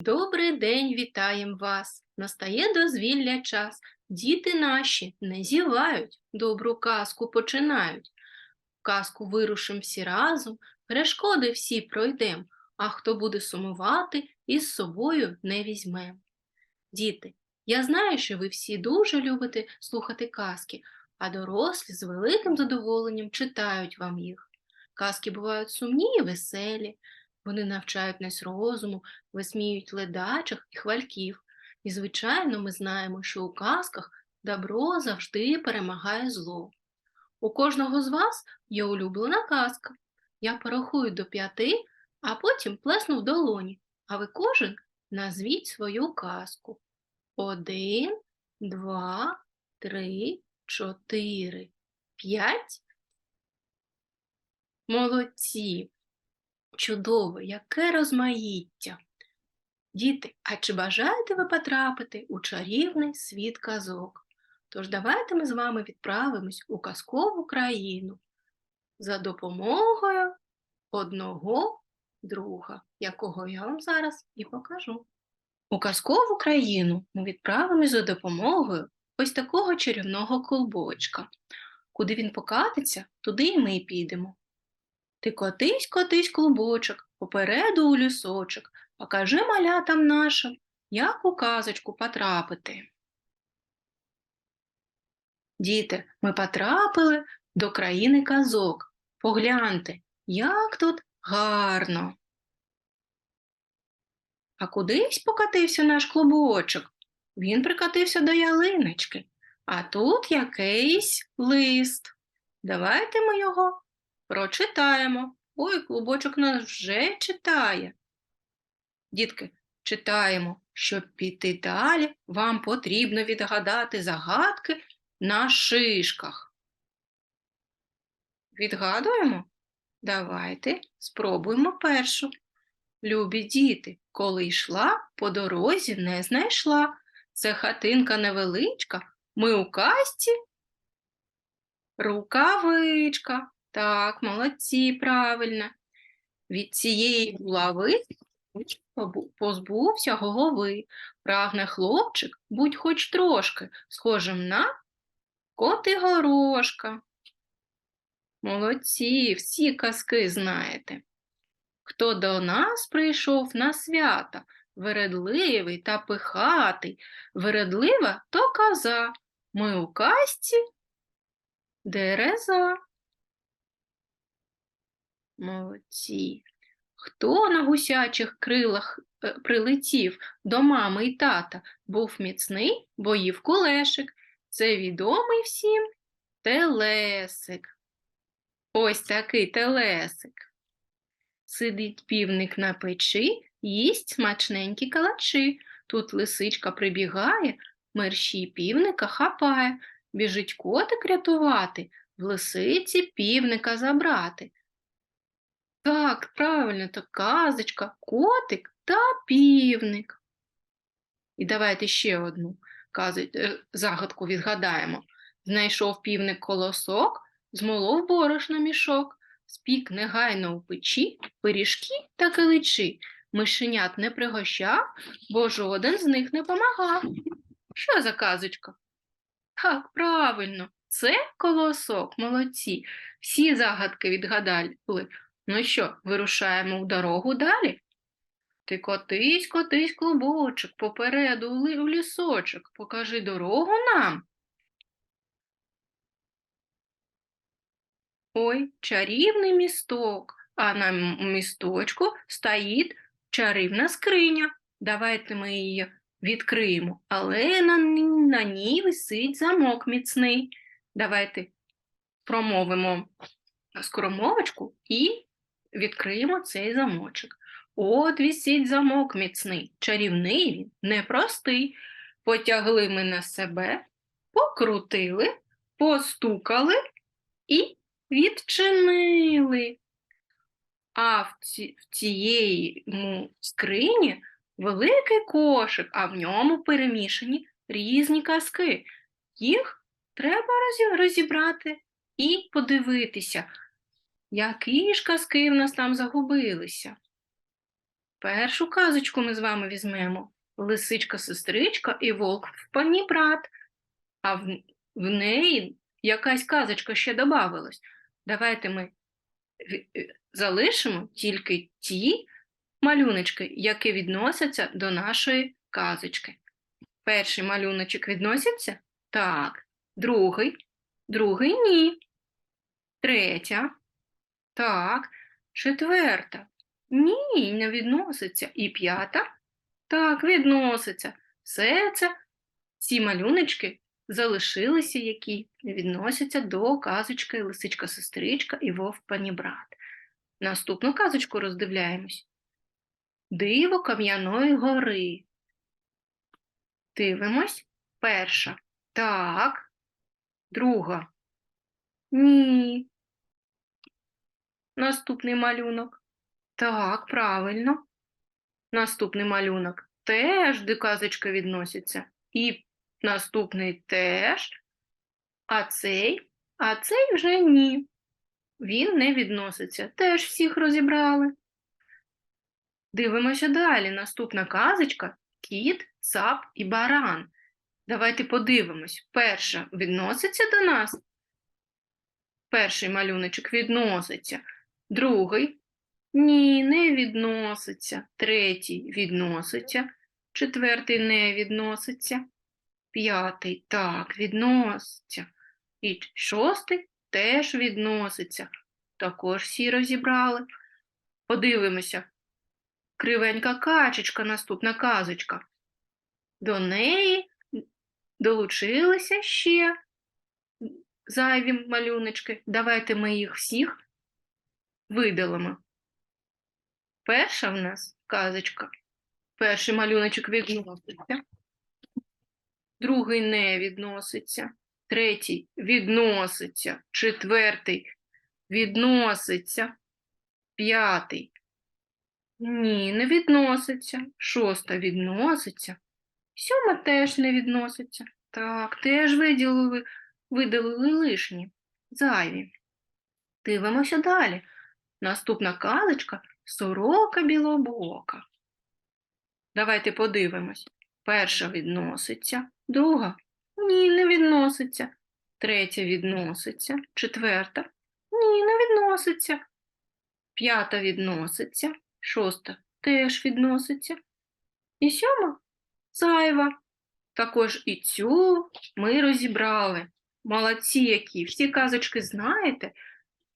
Добрий день, вітаєм вас! Настає дозвілля час. Діти наші не зівають, добру казку починають. В казку вирушим всі разом, перешкоди всі пройдем, а хто буде сумувати, із собою не візьмем. Діти, я знаю, що ви всі дуже любите слухати казки, а дорослі з великим задоволенням читають вам їх. Казки бувають сумні і веселі, вони навчають нас розуму, висміюють ледачих і хвальків. І, звичайно, ми знаємо, що у казках добро завжди перемагає зло. У кожного з вас є улюблена казка. Я порахую до п'яти, а потім плесну в долоні, а ви кожен назвіть свою казку. Один, два, три, чотири, п'ять. Молодці! Чудово, яке розмаїття! Діти, а чи бажаєте ви потрапити у чарівний світ казок? Тож давайте ми з вами відправимось у казкову країну за допомогою одного друга, якого я вам зараз і покажу. У казкову країну ми відправимось за допомогою ось такого чарівного колбочка. Куди він покатиться, туди і ми підемо. Ти котись, котись, клубочок, попереду у лісочок, покажи малятам нашим, як у казочку потрапити. Діти, ми потрапили до країни казок. Погляньте, як тут гарно. А кудись покатився наш клубочок. Він прикатився до ялиночки, а тут якийсь лист. Давайте ми його Прочитаємо. Ой, клубочок нас вже читає. Дітки, читаємо, щоб піти далі, вам потрібно відгадати загадки на шишках. Відгадуємо? Давайте спробуємо першу. Любі діти, коли йшла, по дорозі не знайшла. Це хатинка невеличка, ми у касті. Рукавичка. Так, молодці, правильно. Від цієї булави позбувся голови. Прагне хлопчик, будь хоч трошки, схожим на коти горошка. Молодці, всі казки знаєте. Хто до нас прийшов на свята, вередливий та пихатий, вередлива то коза. Ми у казці дереза. Молодці. Хто на гусячих крилах е, прилетів до мами й тата, був міцний, бо їв кулешик. Це відомий всім телесик. Ось такий телесик. Сидить півник на печі, їсть смачненькі калачі. Тут лисичка прибігає, мерщій півника хапає, біжить котик рятувати, в лисиці півника забрати. Так, правильно, то казочка, котик та півник. І давайте ще одну е, загадку відгадаємо. Знайшов півник колосок, змолов борошно мішок, спік негайно у печі, пиріжки та киличі. Мишенят не пригощав, бо жоден з них не помагав. Що за казочка? Так, правильно, це колосок, молодці. Всі загадки відгадали. Ну що, вирушаємо в дорогу далі? Ти котись, котись, клубочок, попереду у лісочок, покажи дорогу нам. Ой, чарівний місток, а на місточку стоїть чарівна скриня. Давайте ми її відкриємо, але на, на ній висить замок міцний. Давайте промовимо скоромовочку і відкриємо цей замочок. От вісіть замок міцний, чарівний він, непростий. Потягли ми на себе, покрутили, постукали і відчинили. А в, ці, в цієї ну, скрині великий кошик, а в ньому перемішані різні казки. Їх треба розібрати і подивитися, які ж казки в нас там загубилися? Першу казочку ми з вами візьмемо. Лисичка-сестричка і вовк в пані брат. А в, в неї якась казочка ще добавилась. Давайте ми е, залишимо тільки ті малюночки, які відносяться до нашої казочки. Перший малюночок відноситься? Так. Другий. Другий ні. Третя. Так. Четверта. Ні, не відноситься. І п'ята? Так, відноситься. Все це, ці малюночки залишилися, які відносяться до казочки Лисичка-сестричка і вовк панібрат. Наступну казочку роздивляємось. Диво Кам'яної гори. Дивимось. Перша. Так. Друга. Ні. Наступний малюнок. Так, правильно. Наступний малюнок теж до казочки відноситься. І наступний теж. А цей, а цей вже ні. Він не відноситься. Теж всіх розібрали. Дивимося далі. Наступна казочка кіт, цап і баран. Давайте подивимось. Перша відноситься до нас. Перший малюночок відноситься. Другий ні, не відноситься. Третій відноситься. Четвертий не відноситься. П'ятий так, відноситься. І шостий теж відноситься. Також всі розібрали. Подивимося. Кривенька качечка, наступна казочка. До неї долучилися ще зайві малюночки. Давайте ми їх всіх видалимо. Перша в нас казочка. Перший малюночок відноситься. Другий не відноситься. Третій відноситься. Четвертий відноситься. П'ятий. Ні, не відноситься. Шоста відноситься. Сьома теж не відноситься. Так, теж виділили, видалили лишні, зайві. Дивимося далі. Наступна казочка сорока білобока. Давайте подивимось. Перша відноситься, друга ні, не відноситься. Третя відноситься, четверта ні, не відноситься. П'ята відноситься, шоста теж відноситься. І сьома зайва. Також і цю ми розібрали. Молодці які. Всі казочки знаєте,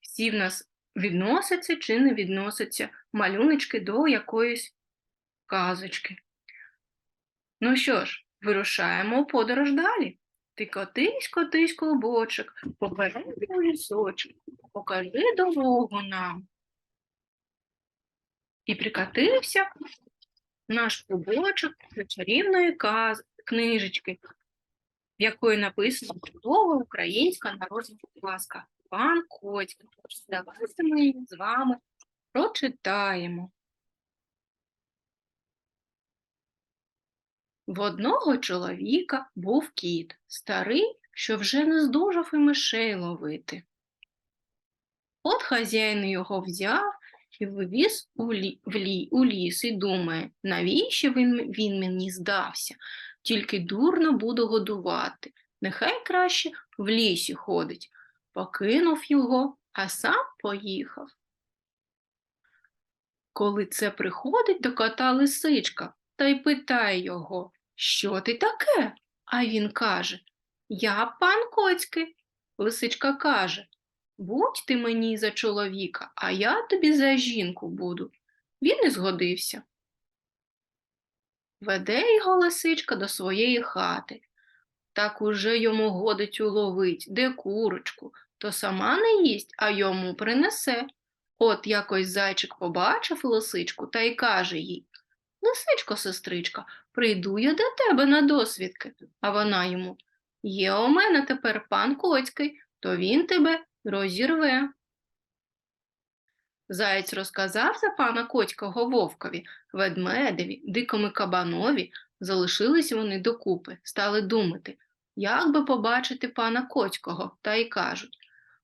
всі в нас відносяться чи не відносяться малюночки до якоїсь казочки. Ну що ж, вирушаємо у подорож далі. Ти котись, котись, клубочок, попереду лісочок, покажи дорогу нам. І прикатився наш клубочок до чарівної каз... книжечки, в якої написано чудова українська народна казка Пан Коцька. Давайте ми її з вами прочитаємо. В одного чоловіка був кіт, старий, що вже не здужав і мишей ловити. От хазяїн його взяв і вивіз у, лі, в лі, у ліс і думає, навіщо він, він мені здався? Тільки дурно буду годувати. Нехай краще в лісі ходить. Покинув його, а сам поїхав. Коли це приходить до кота лисичка та й питає його, що ти таке? А він каже, я пан Коцький. Лисичка каже, будь ти мені за чоловіка, а я тобі за жінку буду. Він і згодився. Веде його лисичка до своєї хати. Так уже йому годить уловить, де курочку, то сама не їсть, а йому принесе. От якось зайчик побачив лисичку та й каже їй Лисичко, сестричка, прийду я до тебе на досвідки. А вона йому Є у мене тепер пан Коцький, то він тебе розірве. Заєць розказав за пана Коцького вовкові, ведмедеві, дикому кабанові. Залишились вони докупи, стали думати, як би побачити пана Коцького, та й кажуть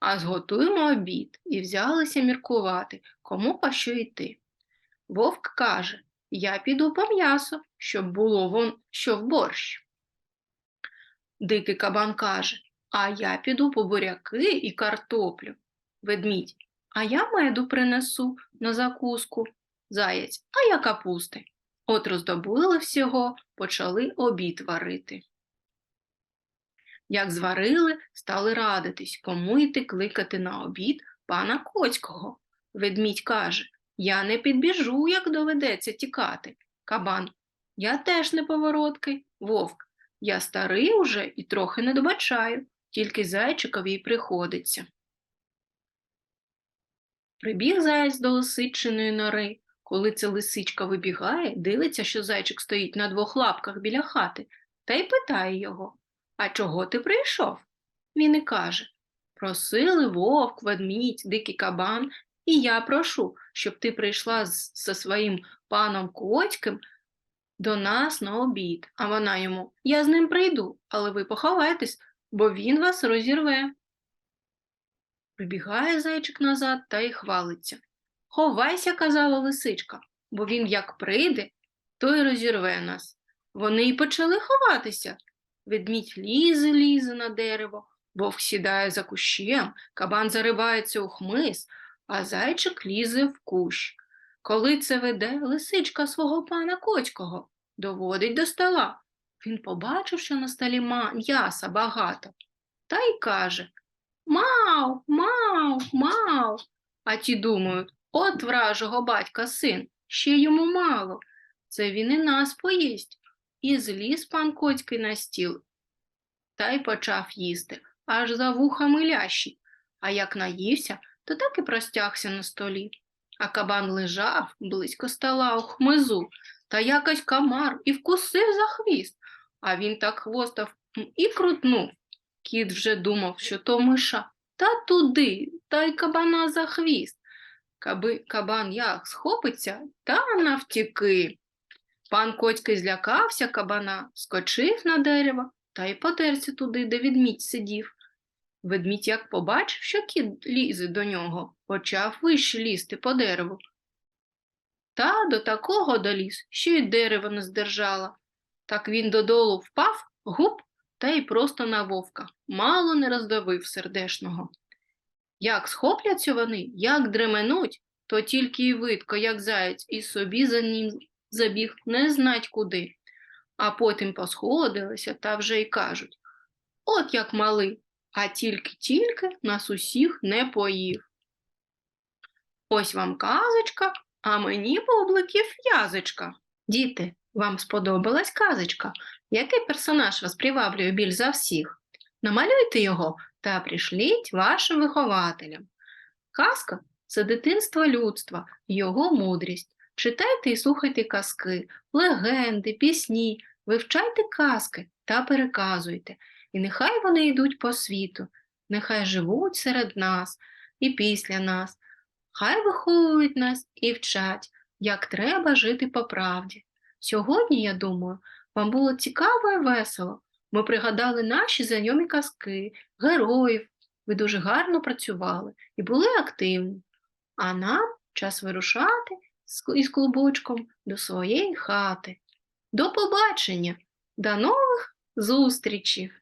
а зготуємо обід і взялися міркувати, кому па що йти. Вовк каже, я піду по м'ясо, щоб було вон що в борщ. Дикий кабан каже, а я піду по буряки і картоплю. Ведмідь, а я меду принесу на закуску. Заєць, а я капусти. От роздобули всього, почали обід варити. Як зварили, стали радитись, кому йти кликати на обід пана Коцького. Ведмідь каже, я не підбіжу, як доведеться тікати. Кабан, я теж неповороткий. Вовк, я старий уже і трохи не добачаю, тільки зайчикові й приходиться. Прибіг заєць до лисичиної нори. Коли ця лисичка вибігає, дивиться, що зайчик стоїть на двох лапках біля хати, та й питає його А чого ти прийшов? Він і каже Просили вовк, ведмідь, дикий кабан, і я прошу, щоб ти прийшла зі своїм паном Коцьким до нас на обід. А вона йому Я з ним прийду, але ви поховайтесь, бо він вас розірве. Прибігає зайчик назад та й хвалиться. Ховайся, казала лисичка, бо він як прийде, то й розірве нас. Вони й почали ховатися. Ведмідь лізе, лізе на дерево, вовк сідає за кущем, кабан заривається у хмиз, а зайчик лізе в кущ. Коли це веде лисичка свого пана Коцького, доводить до стола. Він побачив, що на столі м'яса багато, та й каже Мау, мау, мау. А ті думають, от вражого батька син, ще йому мало. Це він і нас поїсть. І зліз пан Коцький на стіл та й почав їсти, аж за вухами лящі. А як наївся, то так і простягся на столі. А кабан лежав близько стола у хмизу, та якось комар і вкусив за хвіст, а він так хвостав і крутнув. Кіт вже думав, що то миша, та туди, та й кабана за хвіст. Каби кабан як схопиться, та навтіки. Пан Коцький злякався кабана, скочив на дерево та й потерся туди, де ведмідь сидів. Ведмідь як побачив, що кіт лізе до нього, почав вище лізти по дереву. Та до такого доліз, що й дерево не здержала. Так він додолу впав, гуп, та й просто на вовка, мало не роздавив сердешного. Як схопляться вони, як дременуть, то тільки й видко, як заєць, і собі за ним забіг не знать куди. А потім посходилися та вже й кажуть От як малий, а тільки-тільки нас усіх не поїв. Ось вам казочка, а мені бубликів язичка. Діти, вам сподобалась казочка? Який персонаж вас приваблює більш за всіх? Намалюйте його та прийшліть вашим вихователям. Казка це дитинство людства, його мудрість. Читайте і слухайте казки, легенди, пісні, вивчайте казки та переказуйте. І нехай вони йдуть по світу, нехай живуть серед нас і після нас, хай виховують нас і вчать, як треба жити по правді. Сьогодні, я думаю, вам було цікаво і весело. Ми пригадали наші знайомі казки, героїв. Ви дуже гарно працювали і були активні. А нам час вирушати із клубочком до своєї хати. До побачення, до нових зустрічей!